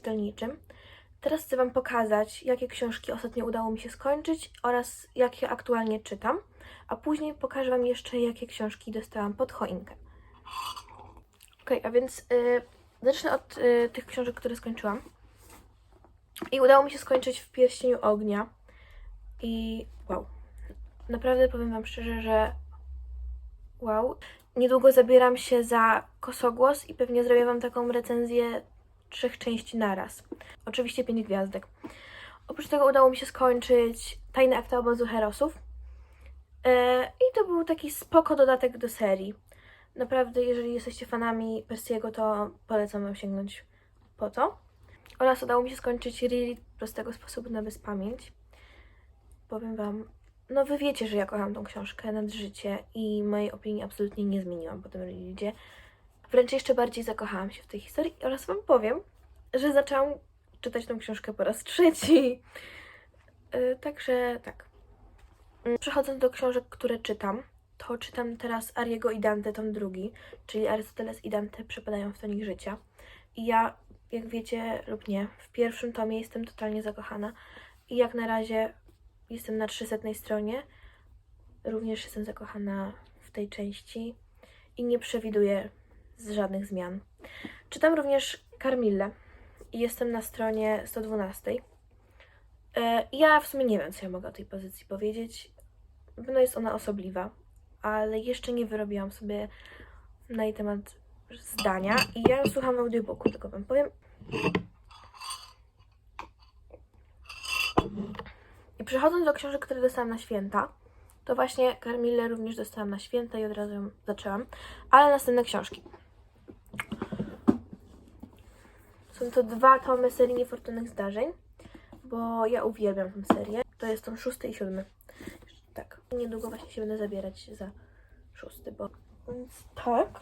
czytelniczym. Teraz chcę Wam pokazać, jakie książki ostatnio udało mi się skończyć oraz jakie aktualnie czytam, a później pokażę Wam jeszcze, jakie książki dostałam pod choinkę. Okej, a więc y, zacznę od y, tych książek, które skończyłam. I udało mi się skończyć w Pierścieniu Ognia. I wow. Naprawdę powiem Wam szczerze, że wow. Niedługo zabieram się za Kosogłos i pewnie zrobię Wam taką recenzję trzech części naraz. Oczywiście pięć gwiazdek. Oprócz tego udało mi się skończyć Tajne akta obozu Herosów. E, I to był taki spoko dodatek do serii. Naprawdę, jeżeli jesteście fanami Persiego, to polecam Wam sięgnąć po to. Oraz udało mi się skończyć Lilith prostego sposobu na bezpamięć. Powiem Wam, no wy wiecie, że ja kocham tą książkę nad życie i mojej opinii absolutnie nie zmieniłam po tym Lilithie. Wręcz jeszcze bardziej zakochałam się w tej historii oraz Wam powiem, że zaczęłam czytać tą książkę po raz trzeci. Yy, także tak. Yy, Przechodząc do książek, które czytam, to czytam teraz Ariego i Dante, tom drugi, czyli Arystoteles i Dante przepadają w tonik życia. I ja, jak wiecie lub nie, w pierwszym tomie jestem totalnie zakochana i jak na razie jestem na 300 stronie. Również jestem zakochana w tej części i nie przewiduję z żadnych zmian. Czytam również Carmille i jestem na stronie 112. E, Ja w sumie nie wiem, co ja mogę o tej pozycji powiedzieć. No jest ona osobliwa, ale jeszcze nie wyrobiłam sobie na jej temat zdania i ja ją słucham w audiobooku, tylko wam powiem. I przechodząc do książek, które dostałam na święta, to właśnie Carmille również dostałam na święta i od razu ją zaczęłam, ale następne książki. Są to dwa tomy serii Niefortunnych Zdarzeń, bo ja uwielbiam tę serię. To jest tom szósty i siódmy. Tak, niedługo właśnie się będę zabierać za szósty, bo... Więc tak.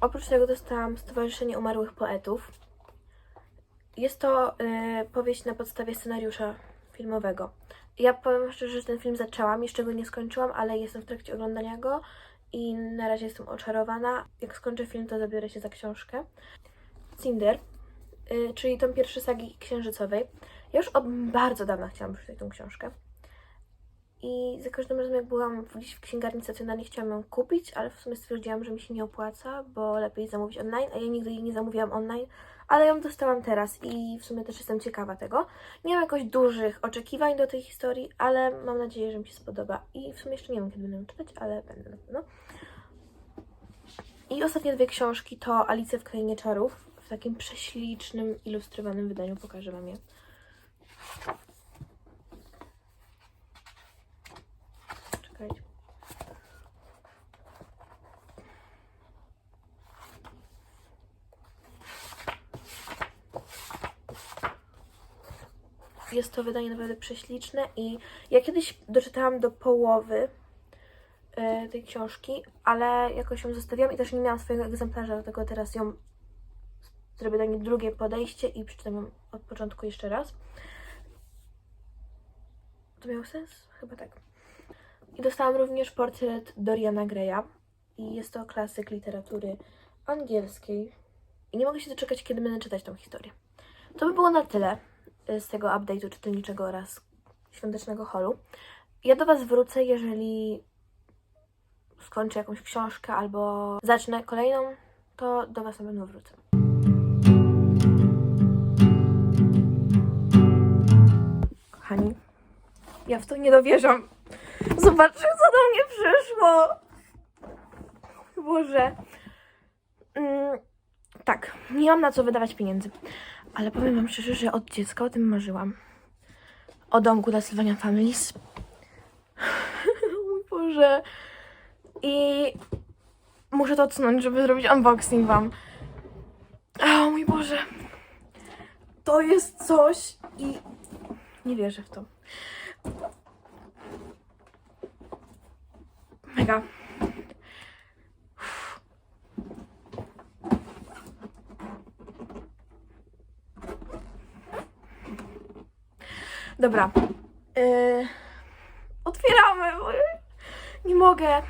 Oprócz tego dostałam Stowarzyszenie Umarłych Poetów. Jest to y, powieść na podstawie scenariusza filmowego. Ja powiem szczerze, że ten film zaczęłam, jeszcze go nie skończyłam, ale jestem w trakcie oglądania go i na razie jestem oczarowana. Jak skończę film, to zabiorę się za książkę. Cinder, y, czyli tą pierwszy sagi księżycowej. Ja już od bardzo dawna chciałam przeczytać tą książkę. I za każdym razem, jak byłam gdzieś w księgarni stacjonarnej, chciałam ją kupić, ale w sumie stwierdziłam, że mi się nie opłaca, bo lepiej zamówić online, a ja nigdy jej nie zamówiłam online, ale ją dostałam teraz i w sumie też jestem ciekawa tego. Nie mam jakoś dużych oczekiwań do tej historii, ale mam nadzieję, że mi się spodoba. I w sumie jeszcze nie wiem, kiedy będę czytać, ale będę na pewno. I ostatnie dwie książki to Alice w Krainie Czarów w takim prześlicznym, ilustrowanym wydaniu. Pokażę Wam je. Czekajcie. Jest to wydanie naprawdę prześliczne i ja kiedyś doczytałam do połowy e, tej książki, ale jakoś ją zostawiłam i też nie miałam swojego egzemplarza, dlatego teraz ją zrobię do niej drugie podejście i przeczytam od początku jeszcze raz. To miało sens? Chyba tak. I dostałam również portret Doriana Greya i jest to klasyk literatury angielskiej. I nie mogę się doczekać, kiedy będę czytać tą historię. To by było na tyle y, z tego update'u czytelniczego oraz świątecznego holu. Ja do Was wrócę, jeżeli skończę jakąś książkę albo zacznę kolejną, to do Was na pewno wrócę. Ja w to nie dowierzam. Zobaczcie, co do mnie przyszło. Boże. Mm, tak, nie mam na co wydawać pieniędzy. Ale powiem Wam szczerze, że od dziecka o tym marzyłam. O domku dla Sylwania Families. Mój Boże. I muszę to odsunąć, żeby zrobić unboxing Wam. O mój Boże. To jest coś i nie wierzę w to. Mega. Dobra. Yy, otwieramy. Nie mogę.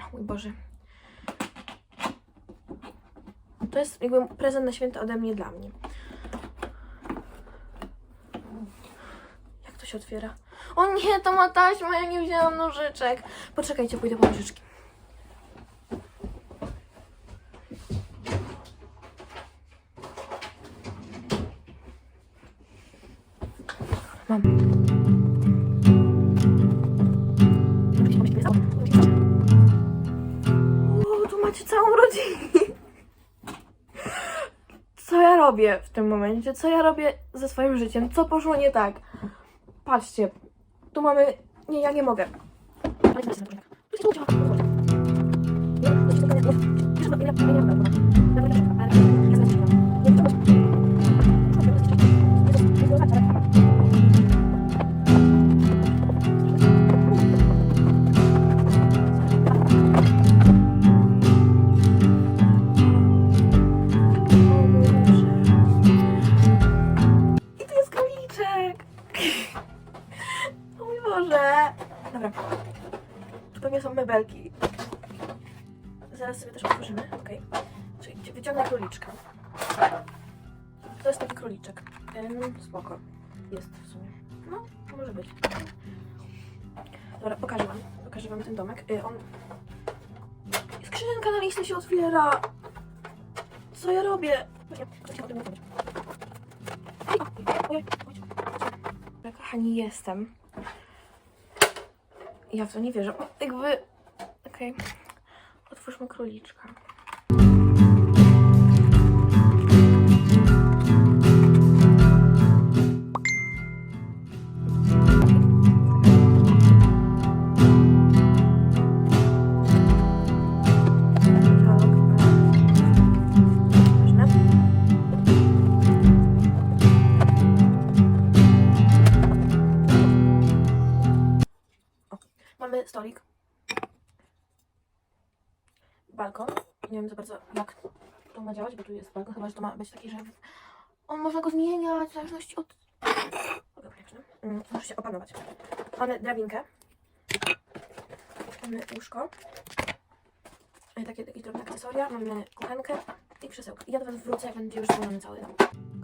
O mój Boże. To jest jakby prezent na święta ode mnie dla mnie. Jak to się otwiera? O nie, to ma taśma, ja nie wzięłam nożyczek. Poczekajcie, pójdę po nożyczki. Mam. O, tu macie całą rodzinę. Co ja robię w tym momencie? Co ja robię ze swoim życiem? Co poszło nie tak? Patrzcie, tu mamy... Nie, ja nie mogę. I Mebelki. Zaraz sobie też otworzymy. Okej. Czyli wyciągnę króliczka. To jest taki króliczek. Ym, spoko. Jest w sumie. No, może być. Dobra, pokażę wam. Pokażę wam ten domek. Y, on... Skrzynka na listy się otwiera! Co ja robię? Dobra, Kochani, jestem. Ja w to nie wierzę. Jakby... Okej. Otwórzmy króliczka. Mamy stolik. Balkon. Nie wiem za bardzo jak to ma działać, bo tu jest balkon, chyba że to ma być taki, że on można go zmieniać w zależności od... Mm, Muszę się opanować. Mamy drabinkę. Mamy łóżko. E, Takie, takie drobne akcesoria. Mamy kuchenkę i krzesełko. I ja do Was wrócę, jak będzie już wypełniony cały dom.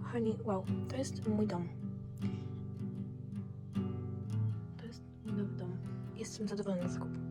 Kochani, wow, to jest mój dom. To jest mój nowy dom. Jestem zadowolona z zakupu.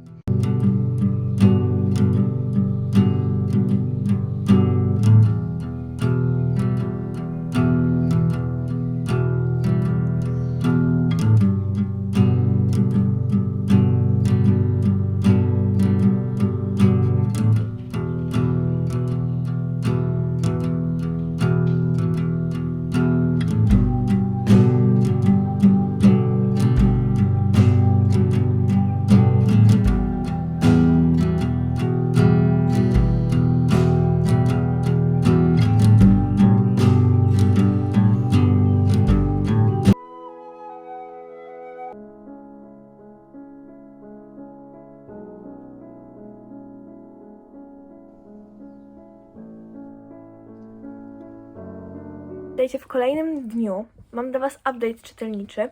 Witajcie w kolejnym dniu. Mam dla Was update czytelniczy.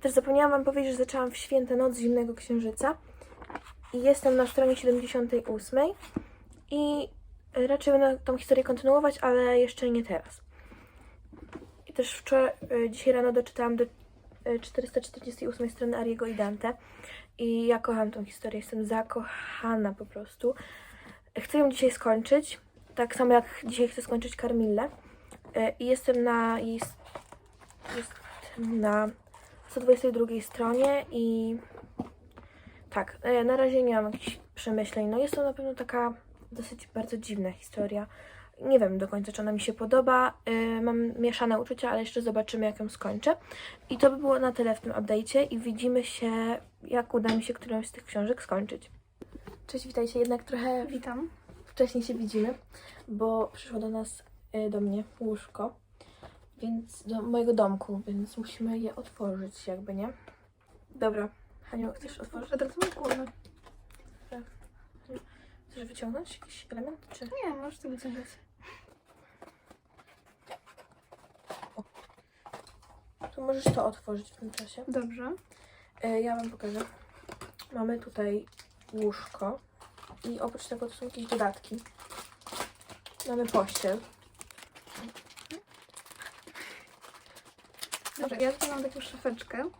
Też zapomniałam Wam powiedzieć, że zaczęłam w świętę Noc Zimnego Księżyca. I jestem na stronie 78. I raczej będę tą historię kontynuować, ale jeszcze nie teraz. I też wczoraj, y, dzisiaj rano doczytałam do y, 448 strony Ariego i Dante. I ja kocham tą historię, jestem zakochana po prostu. Chcę ją dzisiaj skończyć, tak samo jak dzisiaj chcę skończyć Carmillę. E, I jestem na, jest, jestem na 122 stronie i tak, e, na razie nie mam jakichś przemyśleń. No jest to na pewno taka dosyć bardzo dziwna historia. Nie wiem do końca, czy ona mi się podoba. E, Mam mieszane uczucia, ale jeszcze zobaczymy, jak ją skończę. I to by było na tyle w tym update'cie i widzimy się, jak uda mi się którąś z tych książek skończyć. Cześć, witajcie. Jednak trochę Witam. wcześniej się widzimy, bo przyszło do nas, do mnie łóżko, więc do mojego domku, więc musimy je otworzyć jakby, nie? Dobra, Haniu, chcesz otworzyć? Od razu mam głowę. Chcesz wyciągnąć jakiś element, czy? Nie, możesz to wyciągać. To możesz to otworzyć w tym czasie. Dobrze. Y, Ja wam pokażę. Mamy tutaj łóżko i oprócz tego to są jakieś dodatki. Mamy pościel. Dobra, ja tutaj mam taką szafeczkę.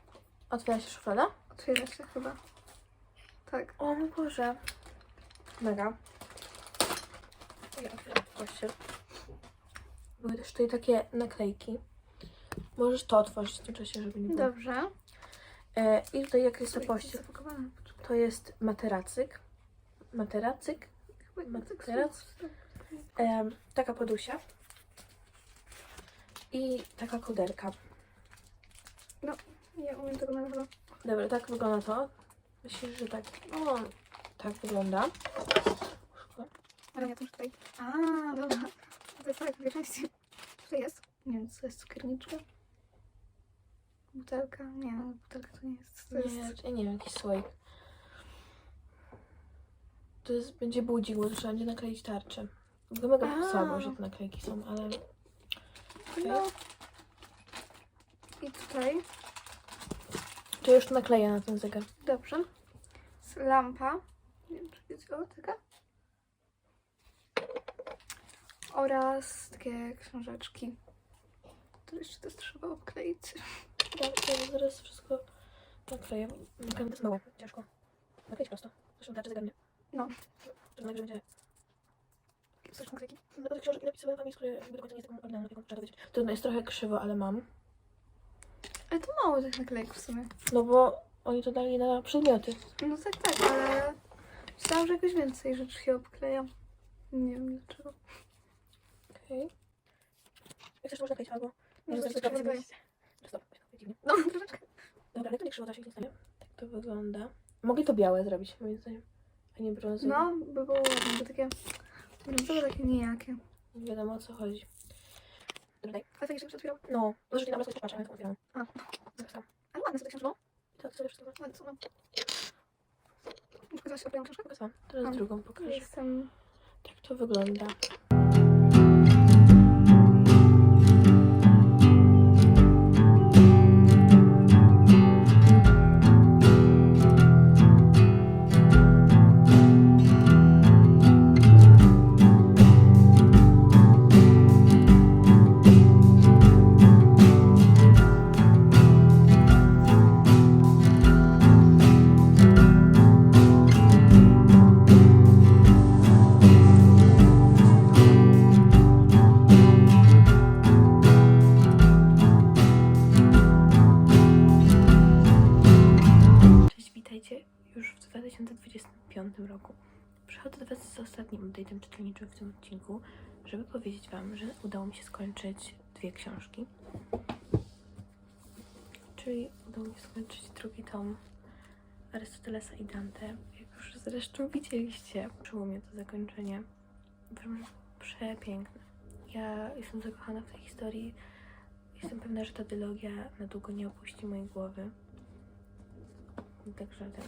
Otwiera się szuflada. Otwiera się chyba. Tak. O mój Boże. Mega. Ja otwieram pościel. Były też tutaj takie naklejki. Możesz to otworzyć w tym czasie, żeby nie było. Dobrze. E, I tutaj jak jest ta Oj, pościel, to jest materacyk. Materacyk. Materac. E, taka podusia. I taka koderka. Nie umiem tego nawet. Dobra, tak wygląda to. Myślę, że tak. No, tak wygląda. Ale ja też tutaj. A, dobra. To jest tak, dwie części. To jest? Nie wiem, co to jest cukierniczka? Butelka? Nie, butelka to nie jest. To Nie, jest? ja nie wiem, jakiś słoik. To jest, będzie budzik, bo to trzeba będzie nakleić tarczę. To mega słabo, że te naklejki są, ale. No. I tutaj, to już nakleję na ten zegar. dobrze. Jest lampa. Nie wiem, czy jest o, taka. Oraz takie książeczki. To jeszcze to trzeba obkleić. Ja ja zaraz wszystko nakleję. Nakleję to jest małe, ciężko. Nakleić prosto. Zresztą tarczę zegar nie. No. To będzie Coś naklejki. No, tych książek napisałem wam, które jakby do końca nie jest taką oryginalną opieką, trzeba. Trudno, jest trochę krzywo, ale mam. Ale to mało tych naklejek w sumie. No bo oni to dali na przedmioty. No tak, tak, ale myślałam, że jakoś więcej rzeczy się obkleja. Nie wiem dlaczego. Okej. Jak chcesz, to można kleić albo... No, to sobie trzeba zrobić- zakleić. Stop, dziwnie. No, troszeczkę. Dobra, ale to nie krzywo, to się nie stanie. Tak to wygląda. Mogli to białe zrobić, moim zdaniem. A nie brązowe. No, by było ładne, bo takie nijakie. Nie wiadomo o co chodzi. Daj. A fajnie, że się otwierał. No, może nie na was patrzę, jak otwieram. A. Zaraz tam. Ale ładne są te książki. I tak sobie wszystko Ładne są, no. Pokazałaś sobie książkę? pokazałam. Teraz A. drugą pokażę. Jestem... Tak to wygląda. Witajcie już w 2025 roku. Przychodzę do Was z ostatnim update'em czytelniczym w tym odcinku, żeby powiedzieć Wam, że udało mi się skończyć dwie książki. Czyli udało mi się skończyć drugi tom Arystotelesa i Dante. Jak już zresztą widzieliście, przyło mnie to zakończenie. Uważam, przepiękne. Ja jestem zakochana w tej historii. Jestem pewna, że ta dylogia na długo nie opuści mojej głowy. Także ten.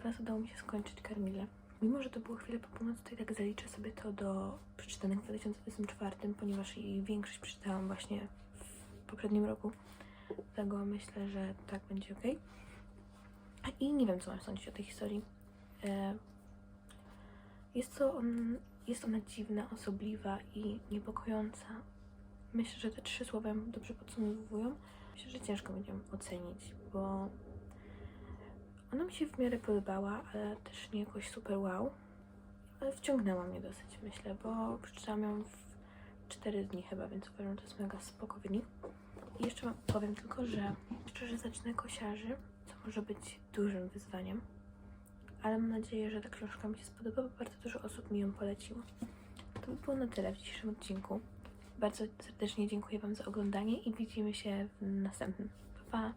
Oraz udało mi się skończyć Karmilę. Mimo, że to było chwilę po północy, to i tak zaliczę sobie to do przeczytanych w 2024, ponieważ jej większość przeczytałam właśnie w poprzednim roku. Dlatego myślę, że tak będzie ok. I nie wiem, co mam sądzić o tej historii. E, Jest, to on, jest ona dziwna, osobliwa i niepokojąca. Myślę, że te trzy słowa dobrze podsumowują. Myślę, że ciężko będzie ją ocenić, bo ona mi się w miarę podobała, ale też nie jakoś super wow. Ale wciągnęła mnie dosyć, myślę, bo przeczytałam ją w 4 dni chyba, więc uważam, że to jest mega spoko wynik. I jeszcze wam powiem tylko, że szczerze zacznę kosiarzy, co może być dużym wyzwaniem. Ale mam nadzieję, że ta książka mi się spodoba, bo bardzo dużo osób mi ją poleciło. To by było na tyle w dzisiejszym odcinku. Bardzo serdecznie dziękuję Wam za oglądanie i widzimy się w następnym. Pa! pa.